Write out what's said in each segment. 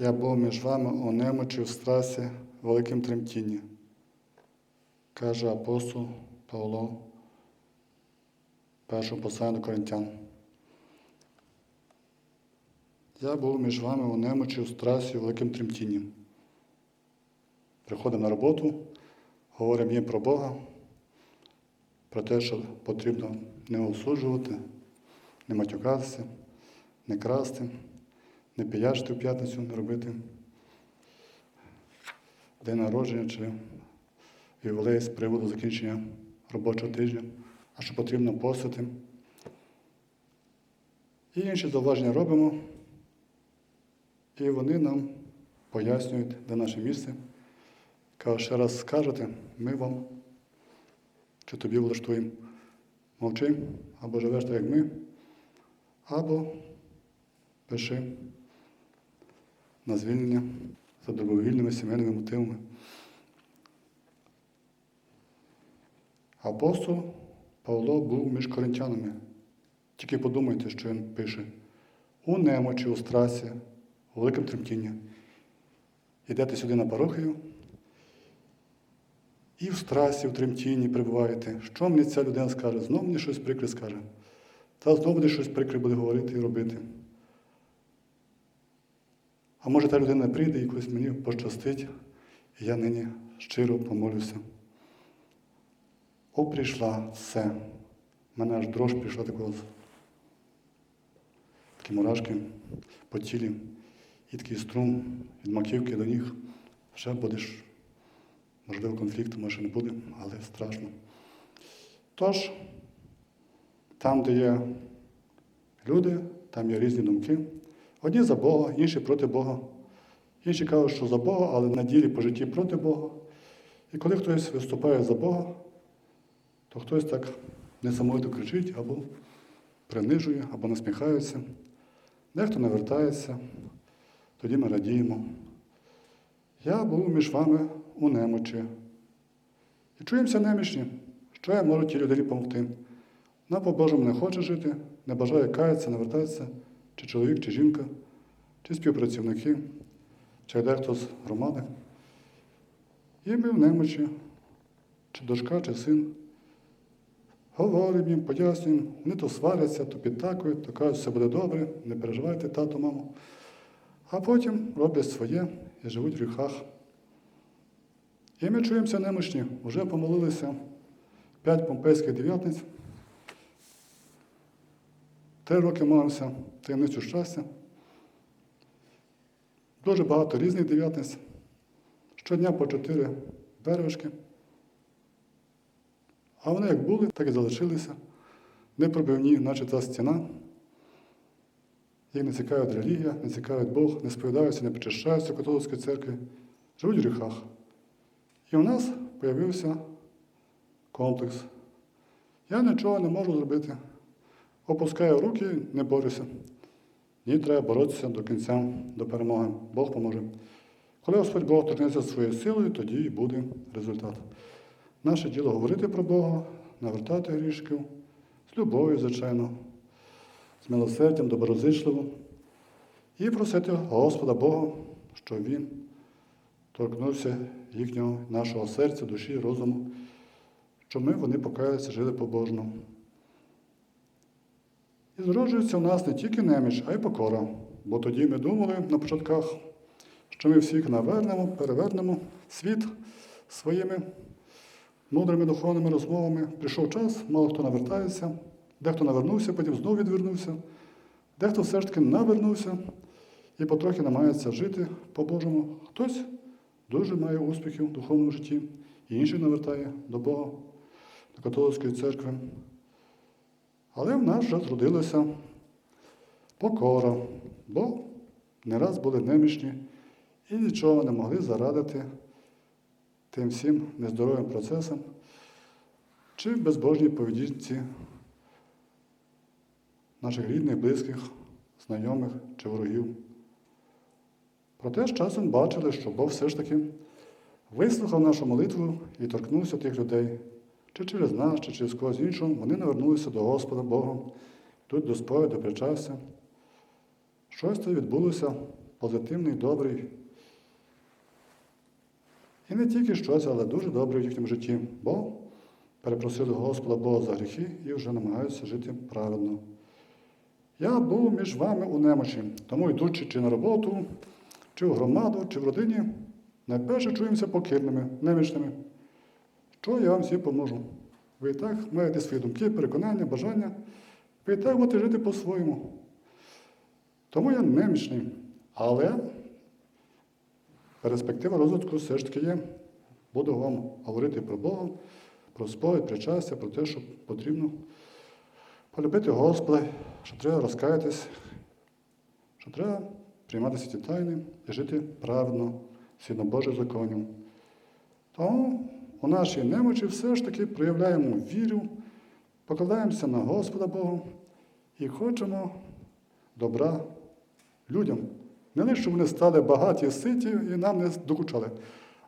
Я був між вами у немочі в страсі, великим тремтінні, каже апостол Павло, першому посланню до Коринтян. Я був між вами у немочі в страсі, великим тремтінні. Приходимо на роботу, говоримо їм про Бога, про те, що потрібно не осуджувати, не матюкатися, не красти, не піячити в п'ятницю, не робити день народження чи ювілей з приводу закінчення робочого тижня, а що потрібно постити. І інші зауваження робимо, і вони нам пояснюють, де наше місце. Кажуть, ще раз скажете, ми вам чи тобі влаштуємо. Мовчи, або живеш так, як ми, або пиши на звільнення за добровільними сімейними мотивами. Апостол Павло був між коринтянами. Тільки подумайте, що він пише. У немочі, у страсі, у великому тремтінні. Йдете сюди на парохію і в страсі, в тремтінні перебуваєте. Що мені ця людина скаже? Знову мені щось прикре скаже. Та знову буде щось прикре буде говорити і робити. А може та людина прийде і якось мені пощастить, і я нині щиро помолюся. О, прийшла все. Мене аж дрож прийшла такого. Такі мурашки по тілі, і такий струм від маківки до ніг. Ще будеш, можливо, конфлікту може не буде, але страшно. Тож, там, де є люди, там є різні думки. Одні за Бога, інші проти Бога. Інші кажуть, що за Бога, але на ділі по житті проти Бога. І коли хтось виступає за Бога, то хтось так несамовито кричить або принижує, або насміхається. Дехто не вертається, тоді ми радіємо. Я був між вами у немочі. І чуємося немічні, що я можу тій людині допомогти. Вона по-божому не хоче жити, не бажає каятися, не вертатися, чи чоловік, чи жінка, чи співпрацівники, чи дехто з громади. І ми в немочі, чи дочка, чи син. Говоримо їм, пояснюємо, вони то сваряться, то підтакують, то кажуть, все буде добре, не переживайте, тато, мамо. А потім роблять своє і живуть в гріхах. І ми чуємося немощні, вже помолилися п'ять помпейських дев'ятниць. Три роки молимося таємницю щастя. Дуже багато різних дев'ятниць. Щодня по чотири бережки. А вони як були, так і залишилися. Непробивні, наче та стіна. Їх не цікавить релігія, не цікавить Бог, не сповідаються, не причащаються католицької церкви, живуть в гріхах. І у нас з'явився комплекс. Я нічого не можу зробити. Опускаю руки, не борюся. Ні, треба боротися до кінця, до перемоги. Бог поможе. Коли Господь Бог торкнеться своєю силою, тоді і буде результат. Наше діло говорити про Бога, навертати грішків, з любов'ю, звичайно, з милосердям, доброзичливо, і просити Господа Бога, щоб Він торкнувся їхнього нашого серця, душі, розуму, щоб ми вони покаялися, жили по-божному. І зроджується в нас не тільки неміч, а й покора. Бо тоді ми думали на початках, що ми всіх навернемо, перевернемо світ своїми мудрими духовними розмовами. Прийшов час, мало хто навертається, дехто навернувся, потім знову відвернувся, дехто все ж таки навернувся і потрохи намагається жити по-божому. Хтось дуже має успіхів в духовному житті, і інший навертає до Бога, до католицької церкви. Але в нас вже зродилася покора, бо не раз були немічні і нічого не могли зарадити тим всім нездоровим процесам чи безбожній поведінці наших рідних, близьких, знайомих чи ворогів. Проте з часом бачили, що Бог все ж таки вислухав нашу молитву і торкнувся тих людей, чи через нас, чи через когось іншого, вони навернулися до Господа Бога, тут до сповіді, до. Щось це відбулося позитивний, добрий. І не тільки щось, але дуже добре в їхньому житті, бо перепросили Господа Бога за гріхи і вже намагаються жити праведно. Я був між вами у немочі, тому йдучи чи на роботу, чи в громаду, чи в родині, найперше чуємося покірними, немічними. Що я вам всі поможу? Ви і так маєте свої думки, переконання, бажання, ви і так будете жити по-своєму. Тому я немічний. Але перспектива розвитку все ж таки є. Буду вам говорити про Бога, про сповідь, причастя, про те, що потрібно полюбити Господа, що треба розкаятись, що треба приймати святі тайни і жити праведно, згідно Божих законів. Тому у нашій немочі все ж таки проявляємо віру, покладаємося на Господа Бога і хочемо добра людям. Не лише, щоб вони стали багаті, ситі і нам не докучали,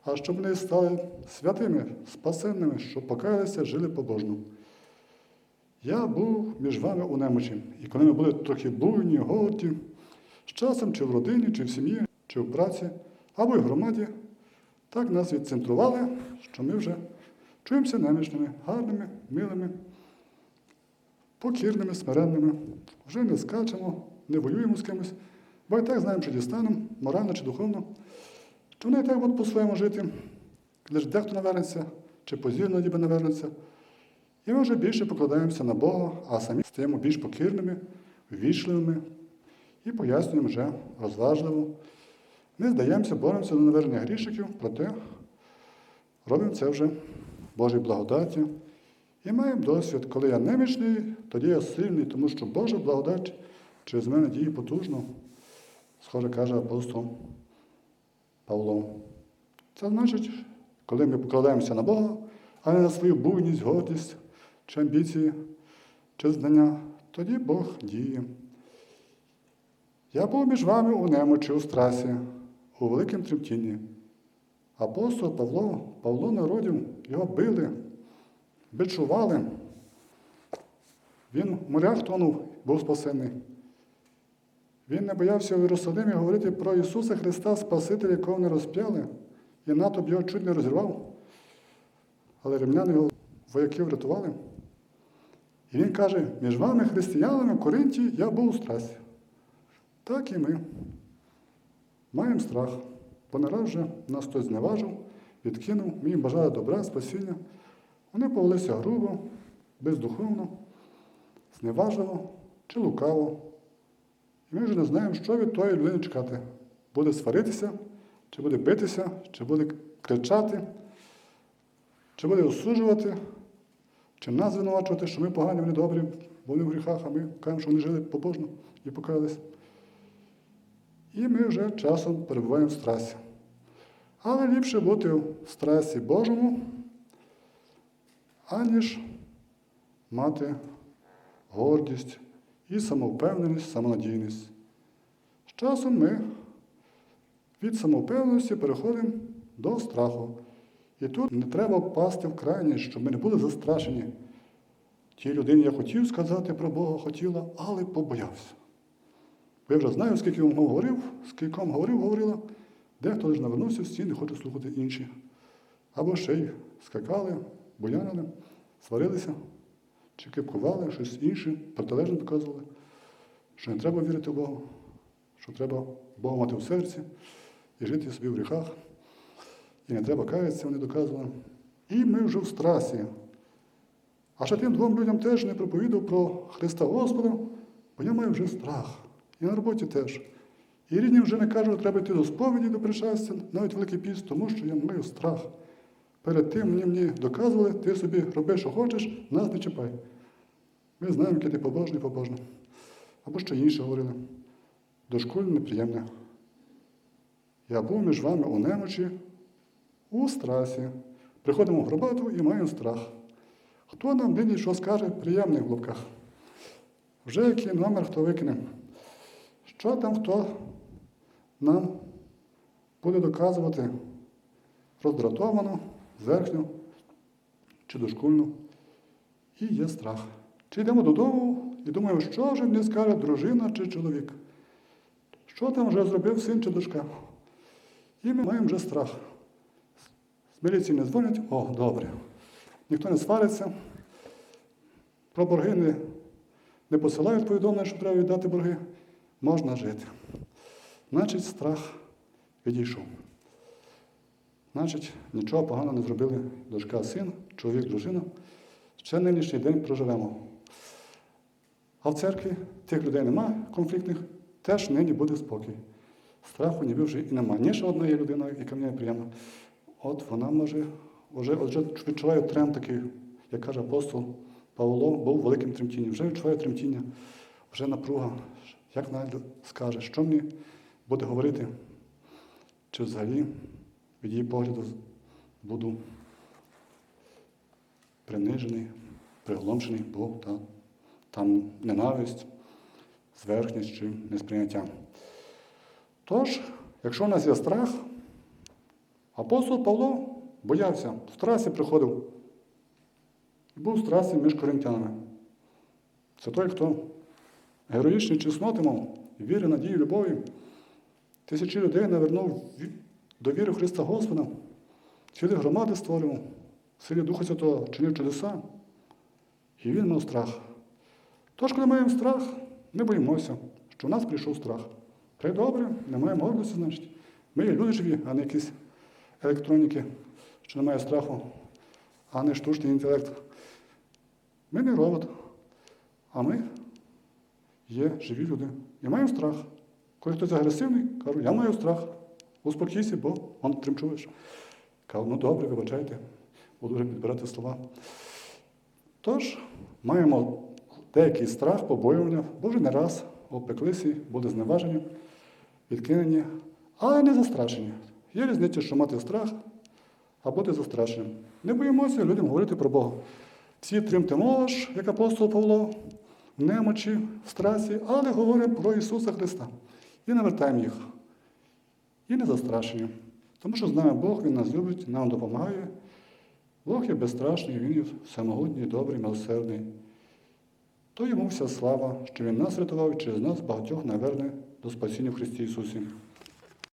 а щоб вони стали святими, спасенними, щоб покаялися, жили побожно. Я був між вами у немочі, і коли ми були трохи буйні, голоді, з часом чи в родині, чи в сім'ї, чи в праці, або й в громаді, так нас відцентрували, що ми вже чуємося немічними, гарними, милими, покірними, смиренними, вже не скачемо, не воюємо з кимось, бо і так знаємо, що дістанемо, морально чи духовно, що вони і так будуть по-своєму жити, лише дехто навернеться, чи позірно ніби навернеться. І ми вже більше покладаємося на Бога, а самі стаємо більш покірними, ввічливими і пояснюємо вже розважливо. Не здаємося, боремося до навернення грішиків, проте робимо це вже Божій благодаті. І маємо досвід, коли я немічний, тоді я сильний, тому що Божа благодать через мене діє потужно, схоже каже апостол Павло. Це значить, коли ми покладаємося на Бога, а не на свою буйність, гордість, чи амбіції, чи знання, тоді Бог діє. Я був між вами у немочі, у страсі, у великому тремтінні. Апостол Павло, Павло народів, його били, бичували. Він в морях тонув, був спасений. Він не боявся в Єрусалимі говорити про Ісуса Христа, Спасителя, якого не розп'яли, і натовп його чуть не розірвав. Але римляни його вояки врятували. І він каже, між вами, християнами в Коринті, я був у страсі. Так і ми маємо страх, бо не раз вже нас хтось зневажив, відкинув, ми їм бажали добра, спасіння. Вони повелися грубо, бездуховно, зневажливо чи лукаво. І ми вже не знаємо, що від тої людини чекати. Буде сваритися, чи буде битися, чи буде кричати, чи буде осуджувати, чи нас звинувачувати, що ми погані, вони добрі, бо вони в гріхах, а ми кажемо, що вони жили побожно і покаялись. І ми вже часом перебуваємо в стресі. Але ліпше бути в стресі Божому, аніж мати гордість і самовпевненість, самонадійність. З часом ми від самовпевненості переходимо до страху. І тут не треба впасти в крайність, щоб ми не були застрашені. Тій людині я хотів сказати про Бога, хотіла, але побоявся. Я вже знаю, скільки вам говорив, скільки вам говорив, говорила, дехто лише навернувся в стіни, хоче слухати інші. Або ще й скакали, буянили, сварилися, чи кипкували, щось інше, протилежне доказували, що не треба вірити в Бога, що треба Бога мати в серці і жити собі в гріхах. І не треба каятися, вони доказували. І ми вже в страсі. А ще тим двом людям теж не проповідав про Христа Господа, бо я маю вже страх. І на роботі теж. І рідні вже не кажуть, треба йти до сповіді, до причастя, навіть Великий піст, тому що я маю страх. Перед тим мені мені доказували, ти собі роби, що хочеш, нас не чіпай. Ми знаємо, який ти побожний, побожний. Або ще інше говорили. Дошкульне неприємне. Я був між вами у немочі, у страсі. Приходимо в гробату і маємо страх. Хто нам нині що скаже, приємний в лапках. Вже який номер хто викине. Що там хто нам буде доказувати роздратовано, зверхню чи дошкульно. І є страх. Чи йдемо додому і думаємо, що вже мені скаже дружина чи чоловік? Що там вже зробив син чи дочка. І ми маємо вже страх. З міліції не дзвонять, о, добре. Ніхто не свариться. Про борги не, не посилають повідомлення, що треба віддати борги. Можна жити. Значить, страх відійшов. Значить, нічого поганого не зробили дочка, син, чоловік, дружина. Ще нинішній день проживемо. А в церкві тих людей немає конфліктних, теж нині буде спокій. Страху ніби вже і немає. Ні ще одна є людина, яка мені приємна. От вона може, вже, вже відчуває тренд такий, як каже апостол Павло, був великим тремтінні. Вже відчуває тремтіння, вже напруга. Як вона скаже, що мені буде говорити, чи взагалі від її погляду буду принижений, приголомшений, бо та, там ненависть, зверхність чи несприйняття. Тож, якщо в нас є страх, апостол Павло боявся, в трасі приходив. Був в трасі між коринтянами. Це той, хто героїчні чесноти мав, віри, надії, любові. Тисячі людей навернув до віри Христа Господа, цілі громади створював, в силі Духа Святого чинив чудеса. І він мав страх. Тож, коли маємо страх, не боїмося, що в нас прийшов страх. Та й добре, не маємо гордості, значить. Ми є люди живі, а не якісь електроніки, що немає страху, а не штучний інтелект. Ми не робот, а ми є живі люди. І маємо страх. Коли хтось агресивний, кажу, я маю страх. Успокійся, бо он тримчуєш. Кажу, ну добре, вибачайте, буду вже підбирати слова. Тож, маємо деякий страх, побоювання, боже не раз опеклися, були зневажені, відкинені, але не застрашені. Є різниця, що мати страх, а бути застрашеним. Не боїмося людям говорити про Бога. Всі тримтимо ж, як апостол Павло, немочі, в страсі, але говоримо про Ісуса Христа. І навертаємо їх. І не застрашені. Тому що знаємо Бог, Він нас любить, нам допомагає. Бог є безстрашний, Він є самогодній, добрий, милосердний. То йому вся слава, що Він нас рятував і через нас багатьох наверне до спасіння в Христі Ісусі.